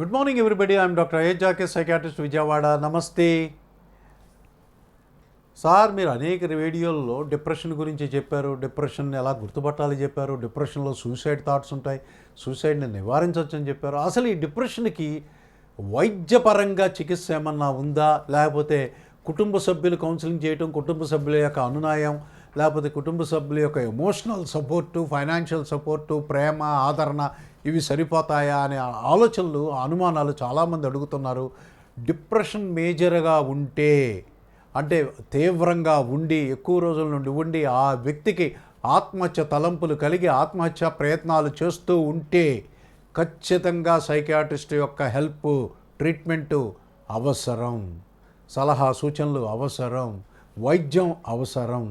Good morning everybody I'm doctor Ayodhya జాకే psychiatrist Vijayawada నమస్తే sir మీరు అనేక రేడియోల్లో డిప్రెషన్ గురించి చెప్పారు. డిప్రెషన్ ఎలా గుర్తుపట్టాలి చెప్పారు. డిప్రెషన్లో సూసైడ్ థాట్స్ ఉంటాయి. సూసైడ్ని నివారించవచ్చు అని చెప్పారు. అసలు ఈ డిప్రెషన్కి వైద్యపరంగా చికిత్స ఏమన్నా ఉందా? లేకపోతే కుటుంబ సభ్యులు కౌన్సిలింగ్ చేయటం కుటుంబ సభ్యుల యొక్క అనునాయం లేకపోతే కుటుంబ సభ్యుల యొక్క ఎమోషనల్ సపోర్టు ఫైనాన్షియల్ సపోర్టు ప్రేమ ఆదరణ ఇవి సరిపోతాయా అనే ఆలోచనలు అనుమానాలు చాలామంది అడుగుతున్నారు. డిప్రెషన్ మేజర్గా ఉంటే అంటే తీవ్రంగా ఉండి ఎక్కువ రోజుల నుండి ఉండి ఆ వ్యక్తికి ఆత్మహత్య తలంపులు కలిగి ఆత్మహత్య ప్రయత్నాలు చేస్తూ ఉంటే ఖచ్చితంగా సైకాట్రిస్ట్ యొక్క హెల్ప్ ట్రీట్మెంటు అవసరం. సలహా సూచనలు అవసరం వైద్యం అవసరం.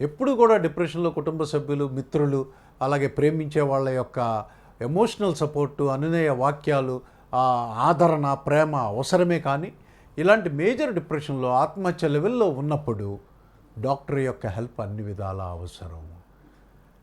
ఎప్పుడు కూడా డిప్రెషన్లో కుటుంబ సభ్యులు మిత్రులు అలాగే ప్రేమించే వాళ్ళ యొక్క ఎమోషనల్ సపోర్టు అనునయ వాక్యాలు ఆ ఆదరణ ప్రేమ అవసరమే కానీ ఇలాంటి మేజర్ డిప్రెషన్లో ఆత్మహత్య లెవెల్లో ఉన్నప్పుడు డాక్టర్ యొక్క హెల్ప్ అన్ని విధాల అవసరం.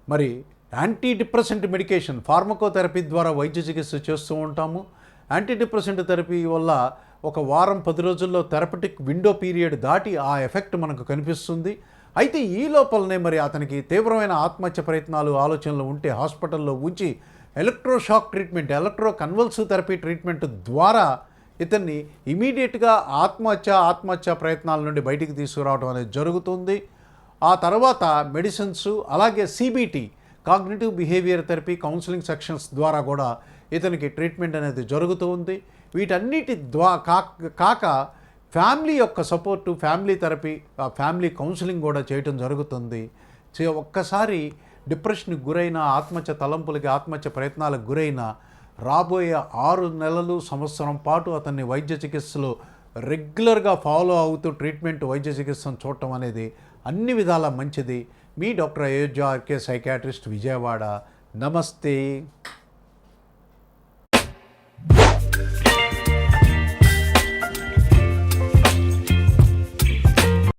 మరి యాంటీ డిప్రెసెంట్ మెడికేషన్ ఫార్మకోథెరపీ ద్వారా వైద్య చికిత్స చేస్తూ ఉంటాము. యాంటీ డిప్రెసెంట్ థెరపీ వల్ల ఒక వారం పది రోజుల్లో థెరపటిక్ విండో పీరియడ్ దాటి ఆ ఎఫెక్ట్ మనకు కనిపిస్తుంది. అయితే ఈ లోపలనే మరి అతనికి తీవ్రమైన ఆత్మహత్య ప్రయత్నాలు ఆలోచనలు ఉంటే హాస్పిటల్లో ఉంచి electroshock treatment electro convulsive therapy treatment ద్వారా ఇతన్ని ఇమీడియట్గా ఆత్మహత్య ఆత్మహత్య ప్రయత్నాల నుండి బయటికి తీసుకురావడం అనేది జరుగుతుంది. ఆ తర్వాత మెడిసిన్స్ అలాగే CBT cognitive behaviour therapy counselling sections ద్వారా కూడా ఇతనికి ట్రీట్మెంట్ అనేది జరుగుతూ ఉంది. వీటన్నిటి ద్వా కా- కాక ఫ్యామిలీ యొక్క సపోర్టు ఫ్యామిలీ థెరపీ ఆ ఫ్యామిలీ కౌన్సిలింగ్ కూడా చేయటం జరుగుతుంది. ఒక్కసారి డిప్రెషన్కి గురైన ఆత్మహత్య తలంపులకి ఆత్మహత్య ప్రయత్నాలకు గురైన రాబోయే ఆరు నెలలు సంవత్సరం పాటు అతన్ని వైద్య చికిత్సలో రెగ్యులర్గా ఫాలో అవుతూ ట్రీట్మెంట్ వైద్య చికిత్సను చూడటం అనేది అన్ని విధాల మంచిది. మీ doctor Ayodhya RK psychiatrist Vijayawada. నమస్తే.